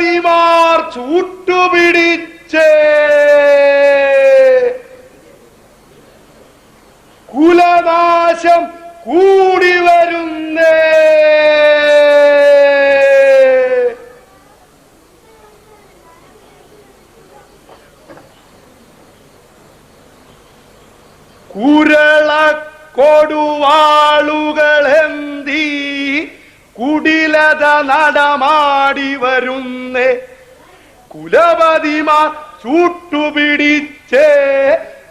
കുലപതിമാർ ചൂട്ടുപിടിച്ചേ. കുലനാശം കൂടി വരുന്നേ. കുരള കൊടുവാളുകളെന്തി കുടിലത നടമാടി വരുന്നേ. കുലപതിമാർ ചൂട്ടുപിടിച്ചേ.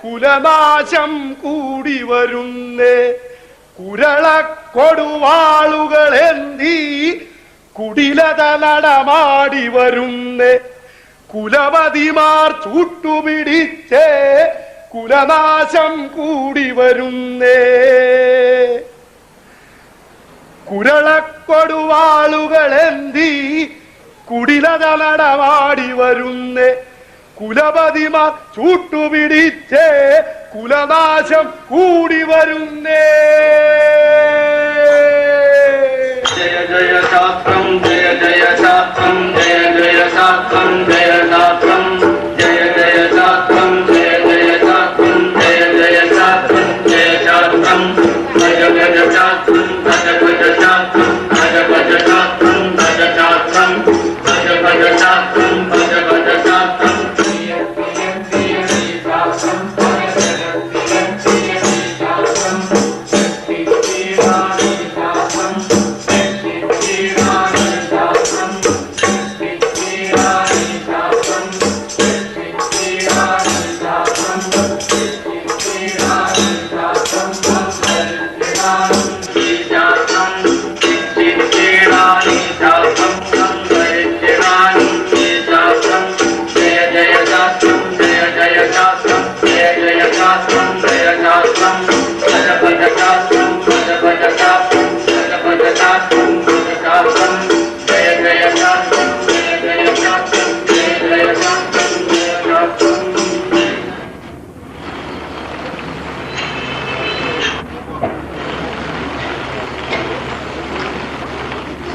കുലനാശം കൂടി വരുന്നേ. കുരള കൊടുവാളുകളെന്തി കുടിലത നടമാടി വരുന്നേ. കുലപതിമാർ ചൂട്ടുപിടിച്ചേ. കുലനാശം കൂടി വരുന്നേ. കുരളക്കൊടുവാളുകളെന്തി കുടിലത നടവാടി വരുന്നേ. കുലപതിമാർ ചൂട്ടുപിടിച്ചേ കുലനാശം കൂടി വരുന്നേ. ജയ ജയ ശാസ്ത്രം ജയ ജയ ശാസ്ത്രം ജയ ജയ ശാസ്ത്രം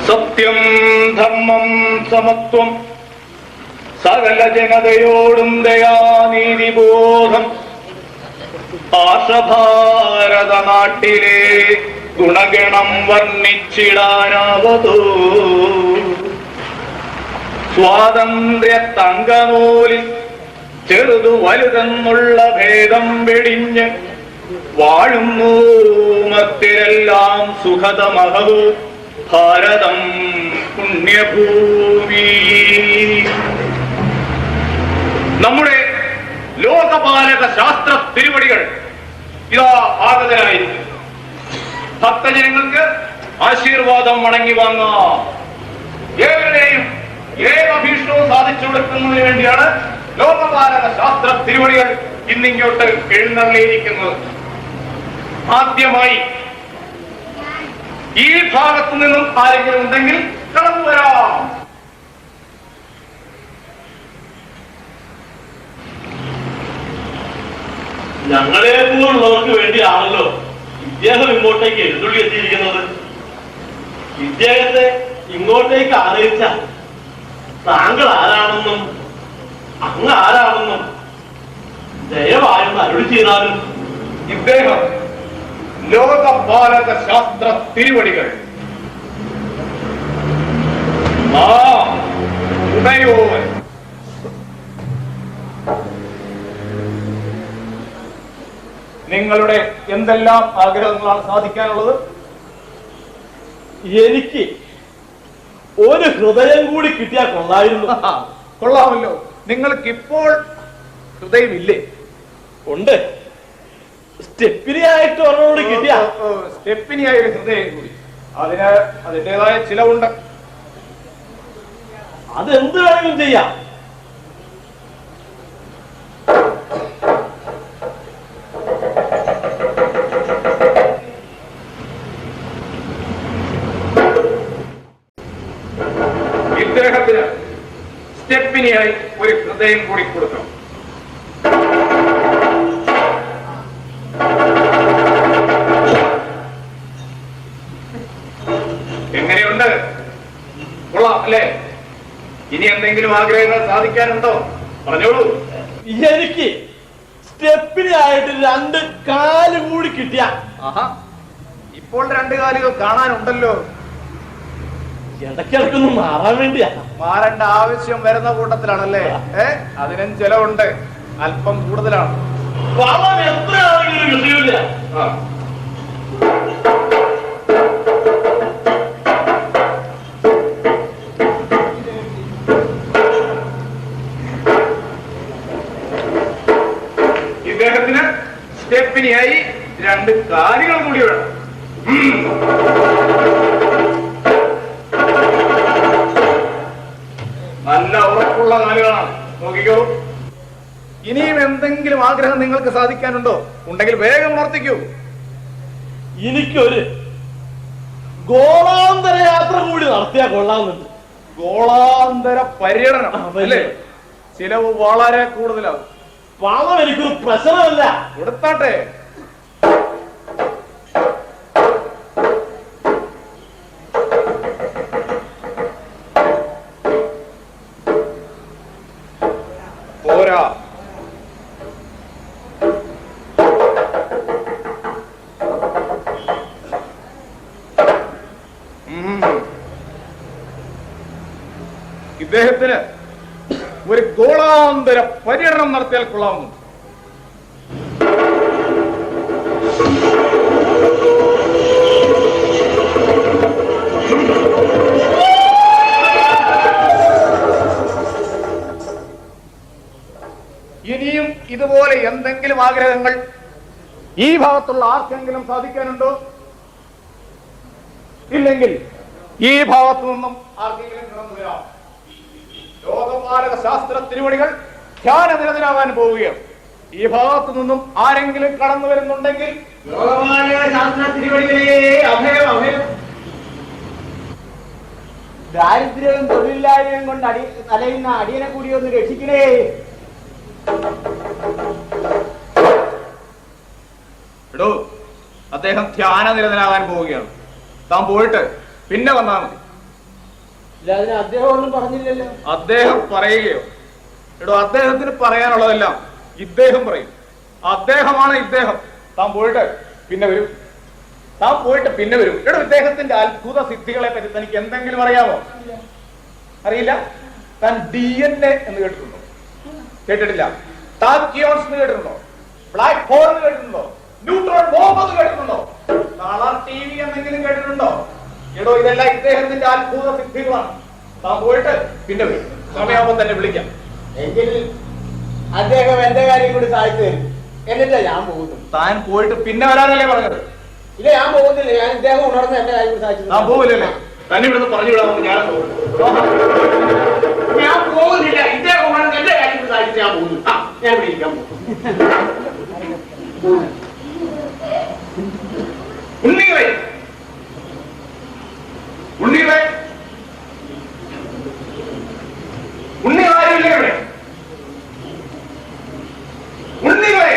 സത്യം ധർമ്മം സമത്വം സകല ജനതയോടും ദയാനീതിബോധം ആശഭാരത നാട്ടിലെ ഗുണഗണം വർണിച്ചിടാനാവതോ. സ്വാതന്ത്ര്യ തങ്കനൂലിൽ ചെറുതു വലുതെന്നുള്ള ഭേദം വെടിഞ്ഞ് വാഴുന്നു. മത്തിരെല്ലാം സുഖതമഹവു. ഭാരതം പുണ്യഭൂമി. നമ്മുടെ ലോകപാലക ശാസ്ത്ര തിരുവടികൾ ഇതാ ആഗതനായിരിക്കും ഭക്തജനങ്ങൾക്ക് ആശീർവാദം വണങ്ങി വാങ്ങാം. ഏവരുടെയും ഏകഭീഷണവും സാധിച്ചു കൊടുക്കുന്നതിന് വേണ്ടിയാണ് ലോകപാലക ശാസ്ത്ര തിരുവടികൾ ഇന്നിങ്ങോട്ട് എഴുന്നള്ളിയിരിക്കുന്നത്. ആദ്യമായി ഈ ഭാഗത്തു നിന്നും ആരെങ്കിലും ഉണ്ടെങ്കിൽ കടന്നു വരാം. ഞങ്ങളെ പോലുള്ളവർക്ക് വേണ്ടിയാണല്ലോ ഇദ്ദേഹം ഇങ്ങോട്ടേക്ക് എഴുതുള്ളി എത്തിയിരിക്കുന്നത് ഇദ്ദേഹത്തെ ഇങ്ങോട്ടേക്ക് അറിയിച്ച താങ്കൾ ആരാണെന്നും അങ്ങ് ആരാണെന്നും ദയവായെന്ന് അരുളി ചെയ്താലും ഇദ്ദേഹം ലോക ഭാരത ശാസ്ത്ര തിരുവടികൾ. ആ ഉടയോൻ നിങ്ങളുടെ എന്തെല്ലാം ആഗ്രഹങ്ങളാണ് സാധിക്കാനുള്ളത്? എനിക്ക് ഒരു ഹൃദയം കൂടി കിട്ടിയാൽ കൊള്ളായിരുന്നു. കൊള്ളാമല്ലോ. നിങ്ങൾക്ക് ഇപ്പോൾ ഹൃദയമില്ലേ? ഉണ്ട്. സ്റ്റെപ്പിനിയായിട്ട് ഒരെണ്ണോട് കിട്ടിയ. സ്റ്റെപ്പിനിയായ ഒരു ഹൃദയം കൂടി. അതിന് അതിന്റെതായ ചിലവുണ്ട്. അതെന്ത് വേണമെങ്കിലും ചെയ്യാം ഇദ്ദേഹത്തിന് സ്റ്റെപ്പിനിയായി ഒരു ഹൃദയം കൂടി കൊടുത്തു. എങ്ങനെയുണ്ട്? കൊള്ളാം അല്ലേ? ഇനി എന്തെങ്കിലും ആഗ്രഹങ്ങൾ സാധിക്കാനുണ്ടോ? പറഞ്ഞോളൂ. എനിക്ക് സ്റ്റെപ്പിനായിട്ട് രണ്ട് കാൽ കൂടി കിട്ടിയ. ഇപ്പോൾ രണ്ട് കാലുകൾ കാണാനുണ്ടല്ലോ. ഇടയ്ക്കിടക്കൊന്നും മാറാൻ വേണ്ടിയാ. മാറേണ്ട ആവശ്യം വരുന്ന കൂട്ടത്തിലാണല്ലേ? ഏ? അതിനും ചെലവുണ്ട്. അല്പം കൂടുതലാണ്. വളം സാധിക്കാനുണ്ടോ ഉണ്ടെങ്കിൽ വേഗം ഉണർത്തിക്കൂ. എനിക്കൊരു ഗോളാന്തര യാത്ര കൂടി നടത്തിയാ കൊള്ളാമെന്നുണ്ട് ഗോളാന്തര പര്യടനം അല്ലേ. ചിലവ് വളരെ കൂടുതലാവും. പണം എനിക്കൊരു പ്രശ്നമല്ല. കൊടുത്താട്ടെ ഇദ്ദേഹത്തിന് ഒരു ഗോളാന്തര പര്യടനം നടത്തിയാൽ കൊള്ളാവുന്നു. ഇനിയും ഇതുപോലെ എന്തെങ്കിലും ആഗ്രഹങ്ങൾ ഈ ഭാഗത്തുള്ള ആർക്കെങ്കിലും സാധിക്കാനുണ്ടോ? ഇല്ലെങ്കിൽ ഈ ഭാഗത്തു നിന്നും ആർക്കെങ്കിലും കടന്നു വരാം. ലോകപാലക ശാസ്ത്ര തിരുവടികൾ ധ്യാന നിരതനാവാൻ പോവുകയാണ്. ഈ ഭാഗത്തു നിന്നും ആരെങ്കിലും കടന്നു വരുന്നുണ്ടെങ്കിൽ ദാരിദ്ര്യവും തൊഴിലില്ലായ്മയും കൊണ്ട് അടി അലയുന്ന അടിയനെ കൂടി ഒന്ന് രക്ഷിക്കണേ. എടോ അദ്ദേഹം ധ്യാന നിരതനാകാൻ പോവുകയാണ്. താൻ പോയിട്ട് പിന്നെ വന്നാൽ മതി. അദ്ദേഹം ഒന്നും പറഞ്ഞില്ലല്ലോ. അദ്ദേഹം പറയുകയോ? എടോ അദ്ദേഹത്തിന് പറയാനുള്ളതെല്ലാം ഇദ്ദേഹം പറയും. അദ്ദേഹമാണ് ഇദ്ദേഹം. താൻ പോയിട്ട് പിന്നെ വരും. താൻ പോയിട്ട് പിന്നെ വരും. എടോ ഇദ്ദേഹത്തിന്റെ അത്ഭുത സിദ്ധികളെ പറ്റി തനിക്ക് എന്തെങ്കിലും അറിയാമോ? അറിയില്ല? താൻ ഡി എൻ എ എന്ന് കേട്ടിട്ടുണ്ടോ? കേട്ടിട്ടില്ല. കേട്ടിട്ടുണ്ടോ? ബ്ലാക്ക് ഹോൾ എന്ന് കേട്ടിട്ടുണ്ടോ? ന്യൂട്രോൺ ബോംബ് എന്ന് കേട്ടിട്ടുണ്ടോ? കളർ ടി വി എന്തെങ്കിലും കേട്ടിട്ടുണ്ടോ? എടോ ഇതെല്ലാം ഇദ്ദേഹത്തിന്റെ അത്ഭുത സിദ്ധികളാണ്. താൻ പോയിട്ട് പിന്നെ വരും. സമയമാകുമ്പോൾ തന്നെ വിളിക്കാം. എങ്കിൽ അദ്ദേഹം എന്റെ കാര്യം കൂടി സാധിച്ചു തരും. എന്നിട്ടാ ഞാൻ പോകുന്നു താൻ പോയിട്ട് പിന്നെ വരാനല്ലേ പറഞ്ഞത്? ഇല്ല ഞാൻ പോകുന്നില്ല. ഞാൻ ഇദ്ദേഹം ഉണർന്ന് എന്റെ കാര്യം കൂടി സാധിച്ചു താൻ പോവില്ലല്ലേ? തന്നെ ഇവിടുന്ന് പറഞ്ഞു വിടാമെന്ന് ഞാൻ ഞാൻ പോകുന്നില്ല. ഇദ്ദേഹം ഉണർന്ന് എന്റെ കാര്യം കൂടി സാധിച്ചു ഞാൻ പോകുന്നു. ഞാൻ ഇവിടെ ഇരിക്കാൻ പോകും ഉണ്ണികളെ ഉണ്ണികളാരില്ലേ ഇവിടെ ഉണ്ണികളെ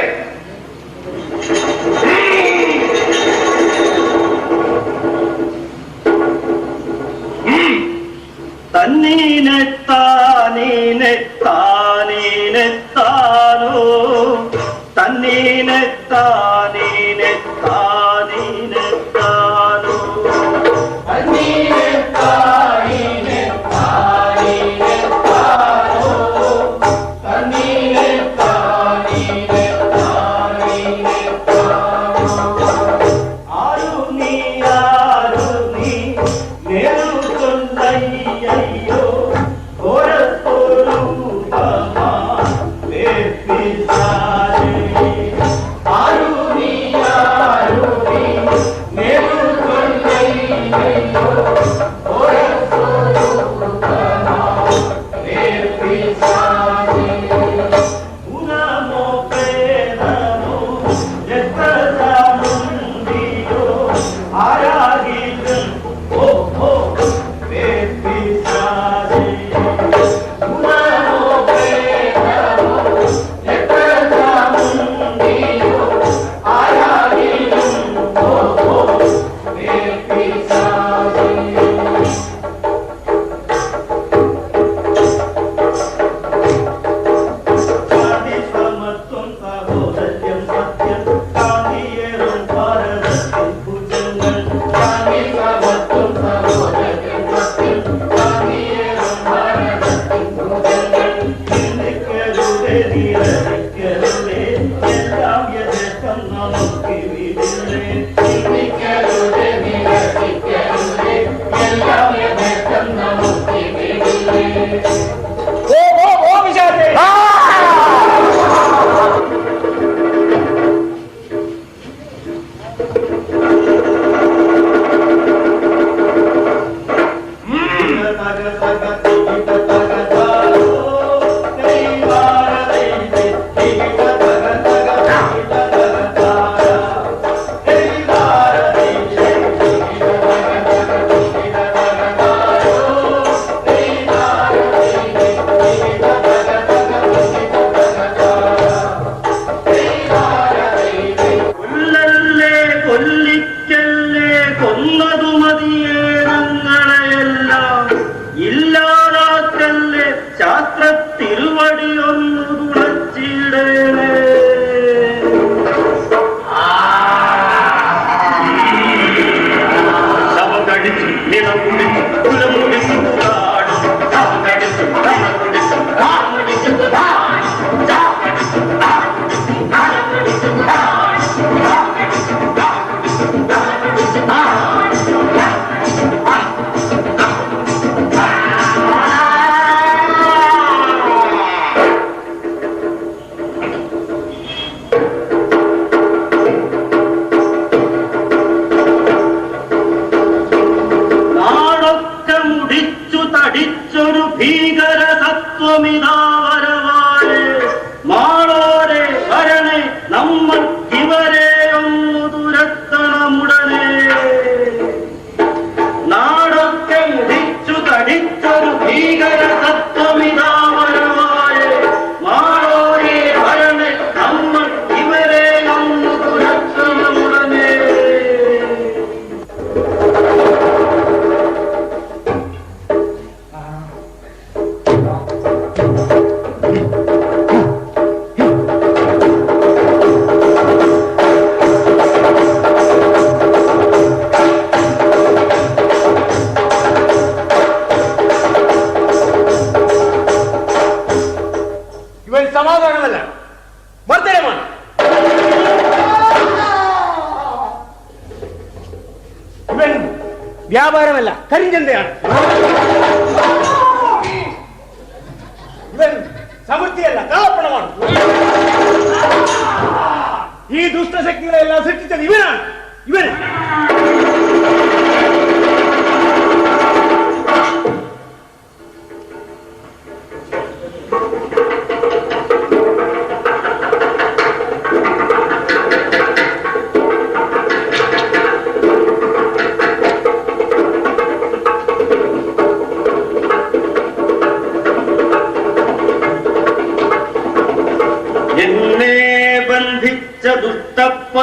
വ്യാപാരമല്ല കരിഞ്ചന്തയാണ്.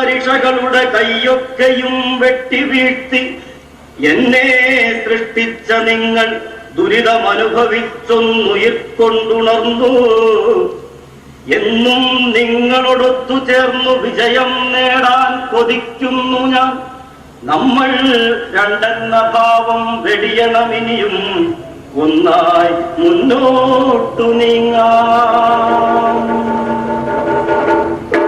ദുഷ്ടപരീക്ഷകളുടെ കൈയൊക്കെയും വെട്ടിവീഴ്ത്തി എന്നെ സൃഷ്ടിച്ച നിങ്ങൾ ദുരിതമനുഭവിച്ചൊന്നുയിർക്കൊണ്ടുണർന്നു എന്നും നിങ്ങളോടൊത്തു ചേർന്നു വിജയം നേടാൻ കൊതിക്കുന്നു ഞാൻ. നമ്മൾ രണ്ടെന്ന ഭാവം വെടിയണമിനിയും ഒന്നായി മുന്നോട്ടു നീങ്ങാം.